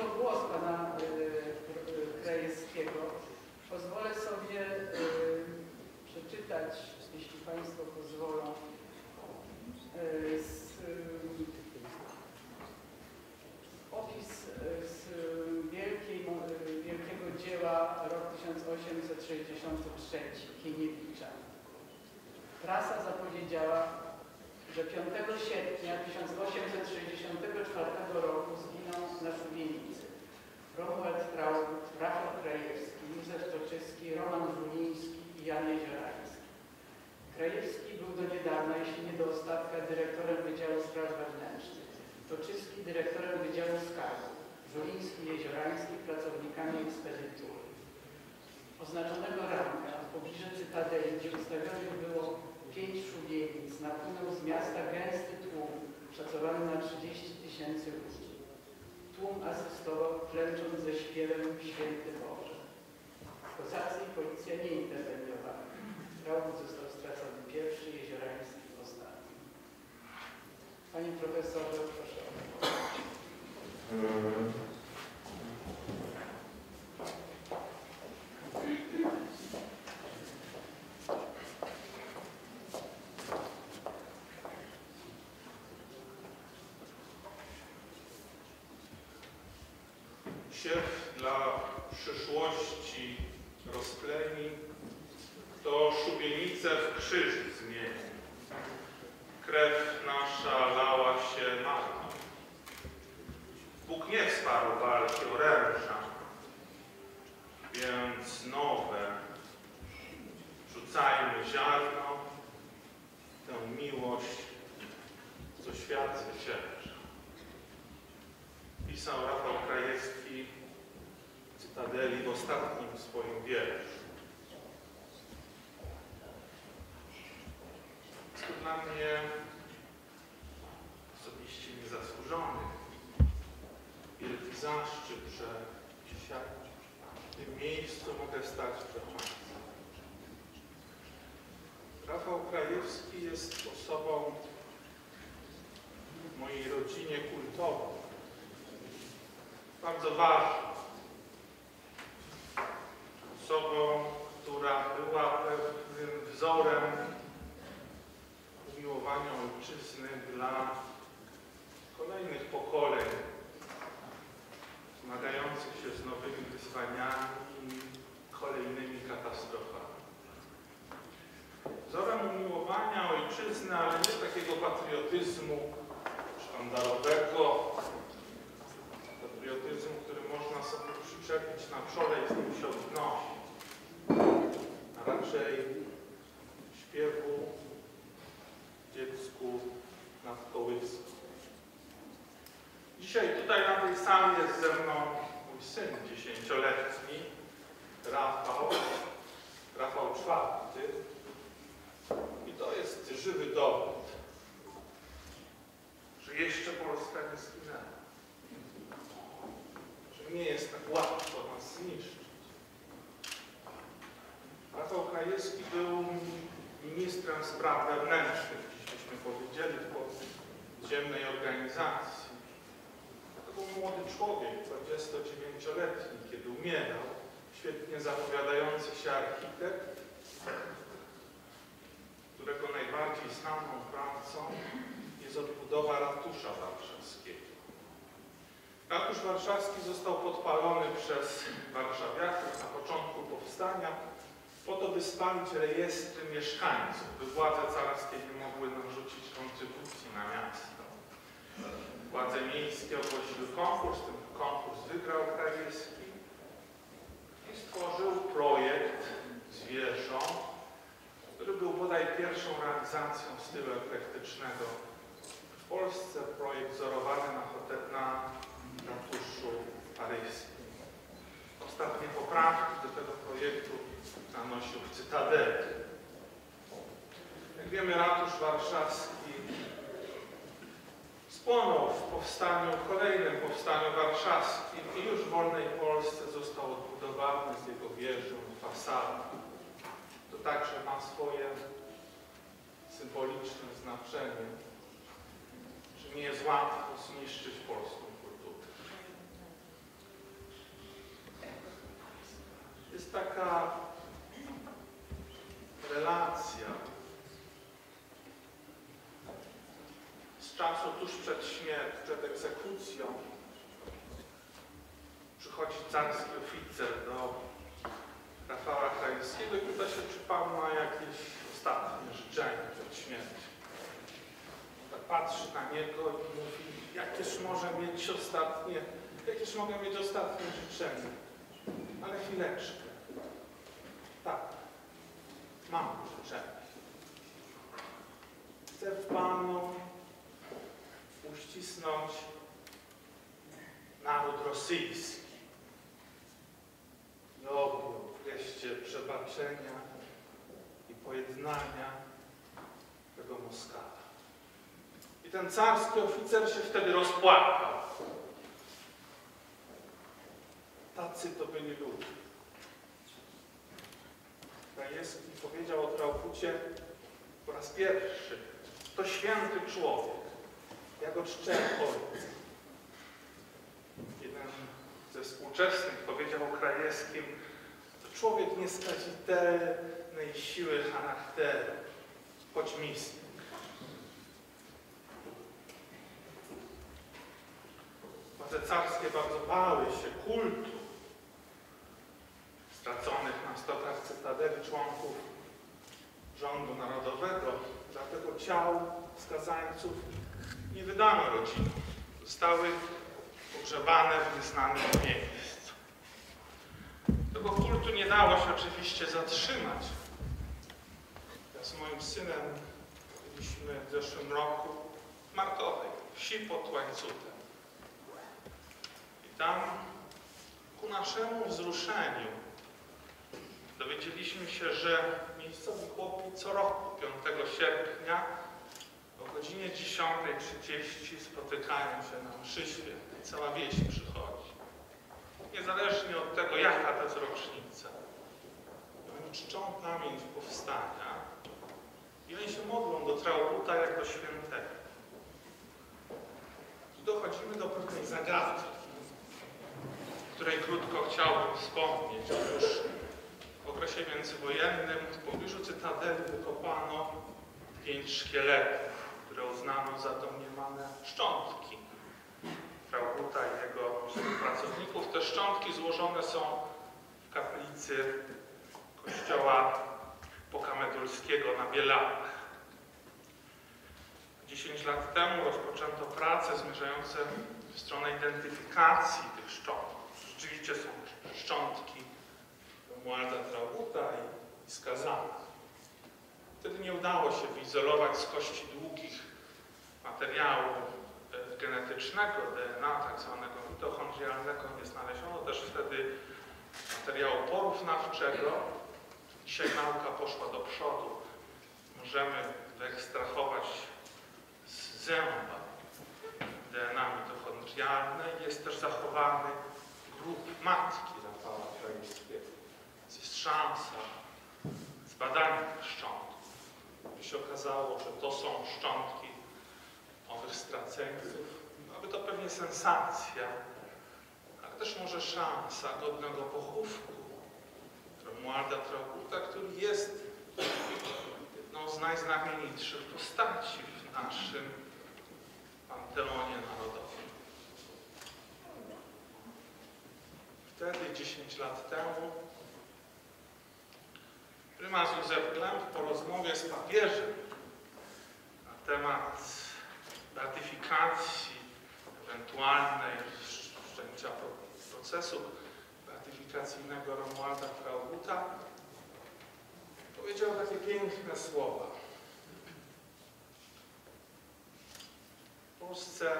proszę o głos pana y, y, Krajewskiego, pozwolę sobie y, przeczytać, jeśli państwo pozwolą, z, opis z wielkiej, wielkiego dzieła rok 1863 Kieniewicza. Prasa zapowiedziała, że 5 sierpnia 1864 roku zginął na szubienicy Romuald Traut, Rafał Krajewski, Józef Toczyski, Roman Żuliński i Jan Jeziorański. Krajewski był do niedawna, jeśli nie do ostatka, dyrektorem Wydziału Spraw Wewnętrznych, Toczyski dyrektorem Wydziału Skarbu, Żuliński i Jeziorański pracownikami ekspedytury. Oznaczonego ranka w pobliżu Cytadeli, gdzie ustawionych było pięć szubienic, napłynął z miasta gęsty tłum, szacowany na 30 tysięcy ludzi. Tłum asystował, klęcząc ze śpiewem Święty Boże. Kosacy i policja nie interweniowali. Raut został stracony pierwszy, Jeziorański ostatni. Panie profesorze, proszę o Sierp dla przyszłości rozpleni, to szubienice w krzyż zmieni. Krew nasza lała się marno. Bóg nie wsparł walki oręża, więc nowe rzucajmy ziarno, tę miłość, co świat zwycięża. Pisał Rafał Krajewski w Cytadeli w ostatnim swoim wierszu. Jest to dla mnie osobiście niezasłużony wielki zaszczyt, że dzisiaj w tym miejscu mogę stać przed Państwem. Rafał Krajewski jest osobą w mojej rodzinie kultową, bardzo ważną. Osobą, która była pewnym wzorem umiłowania ojczyzny dla kolejnych pokoleń zmagających się z nowymi wyzwaniami i kolejnymi katastrofami. Wzorem umiłowania ojczyzny, ale nie takiego patriotyzmu sztandarowego, patriotyzmu, który można sobie i z nim się odnosi, a raczej śpiewu dziecku nad kołyską. Dzisiaj tutaj na tej sali jest ze mną mój syn dziesięcioletni, Rafał, Rafał czwarty. I to jest żywy dowód, że jeszcze Polska nie zginęła. Nie jest tak łatwo nas zniszczyć. Rafał Krajewski był ministrem spraw wewnętrznych, byśmy powiedzieli, w podziemnej organizacji. To był młody człowiek, 29-letni, kiedy umierał, świetnie zapowiadający się architekt, którego najbardziej znaną pracą jest odbudowa ratusza warszawskiego. Ratusz warszawski został podpalony przez warszawiaków na początku powstania po to, by spalić rejestry mieszkańców, by władze caraskie nie mogły narzucić kontrybucji na miasto. Władze miejskie ogłosiły konkurs, ten konkurs wygrał Krajewski i stworzył projekt z wieżą, który był bodaj pierwszą realizacją stylu eklektycznego w Polsce. Projekt wzorowany na, na ratuszu paryskim. Ostatnie poprawki do tego projektu nanosił w Cytadeli. Jak wiemy, ratusz warszawski spłonął w powstaniu, kolejnym powstaniu warszawskim i już w wolnej Polsce został odbudowany z jego wieżą, fasadą. To także ma swoje symboliczne znaczenie, że nie jest łatwo zniszczyć polską jest taka relacja z czasu tuż przed śmiercią, przed egzekucją. Przychodzi carski oficer do Rafała Krajewskiego i pyta się, czy pan ma jakieś ostatnie życzenie przed śmiercią. Tak patrzy na niego i mówi, jakież może mieć ostatnie, jakież mogę mieć ostatnie życzenie. Ale chwileczkę. Mam życzenie. Chcę panu uścisnąć naród rosyjski i objął w geście przebaczenia i pojednania tego Moskala. I ten carski oficer się wtedy rozpłakał. Tacy to byli ludzie. Krajewski powiedział o Traukucie po raz pierwszy. To święty człowiek. Ja go czczę ojca. Jeden ze współczesnych powiedział o Krajewskim, to człowiek nieskazitelnej siły charakteru, choć mistyk. Władze carskie bardzo bały się kultu stokach cytadeli członków rządu narodowego. Dlatego ciał skazańców nie wydano rodzinom. Zostały pogrzebane w nieznanym miejscu. Tego kultu nie dało się oczywiście zatrzymać. Ja z moim synem byliśmy w zeszłym roku w Markowej, wsi pod łańcutem. I tam ku naszemu wzruszeniu dowiedzieliśmy się, że miejscowi chłopi co roku 5 sierpnia o godzinie 10.30 spotykają się na mszy świętej. Cała wieś przychodzi. Niezależnie od tego, jaka to jest rocznica. Oni czczą pamięć powstania i oni się modlą do Trauguta jak do świętego. Tu dochodzimy do pewnej zagadki, której krótko chciałbym wspomnieć. W okresie międzywojennym w pobliżu Cytadeli wykopano pięć szkieletów, które uznano za domniemane szczątki Frauguta i jego pracowników. Te szczątki złożone są w kaplicy kościoła Pokamedulskiego na Bielanach. 10 lat temu rozpoczęto prace zmierzające w stronę identyfikacji tych szczątków. Rzeczywiście są szczątki i. Wtedy nie udało się wyizolować z kości długich materiału e, genetycznego, DNA, tak zwanego mitochondrialnego. Nie znaleziono też wtedy materiału porównawczego. Dzisiaj nauka poszła do przodu. Możemy wyekstrahować z zęba DNA mitochondrialne. Jest też zachowany grób matki Rafała Krajewskiego. Jest szansa zbadania tych szczątków. By się okazało, że to są szczątki owych straceńców, aby to pewnie sensacja, ale też może szansa godnego pochówku Romualda Trauguta, który jest jedną z najznamienitszych postaci w naszym panteonie narodowym. Wtedy, 10 lat temu, prymas Józef Klemp po rozmowie z papieżem na temat ratyfikacji ewentualnej wszczęcia procesu ratyfikacyjnego Romualda Trauguta powiedział takie piękne słowa. W Polsce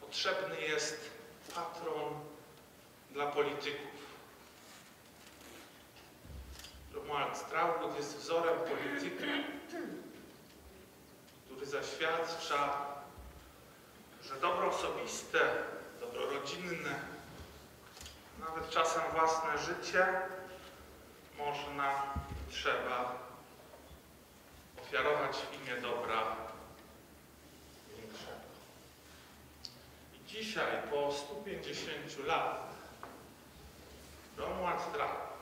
potrzebny jest patron dla polityków. Romuald Traugut jest wzorem polityka, który zaświadcza, że dobro osobiste, dobro rodzinne, nawet czasem własne życie można i trzeba ofiarować w imię dobra większego. I dzisiaj, po 150 latach, Romuald Trapot,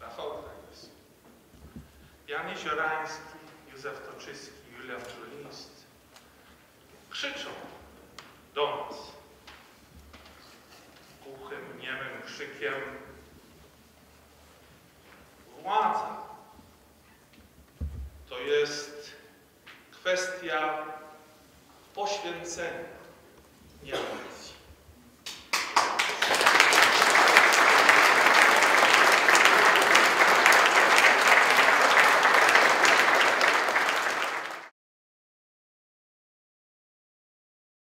Rafał Krajewski, Jan Jeziorański, Józef Toczyski, Julian Żulińscy krzyczą do nas. Głuchym, niemym krzykiem władza. To jest kwestia poświęcenia, nie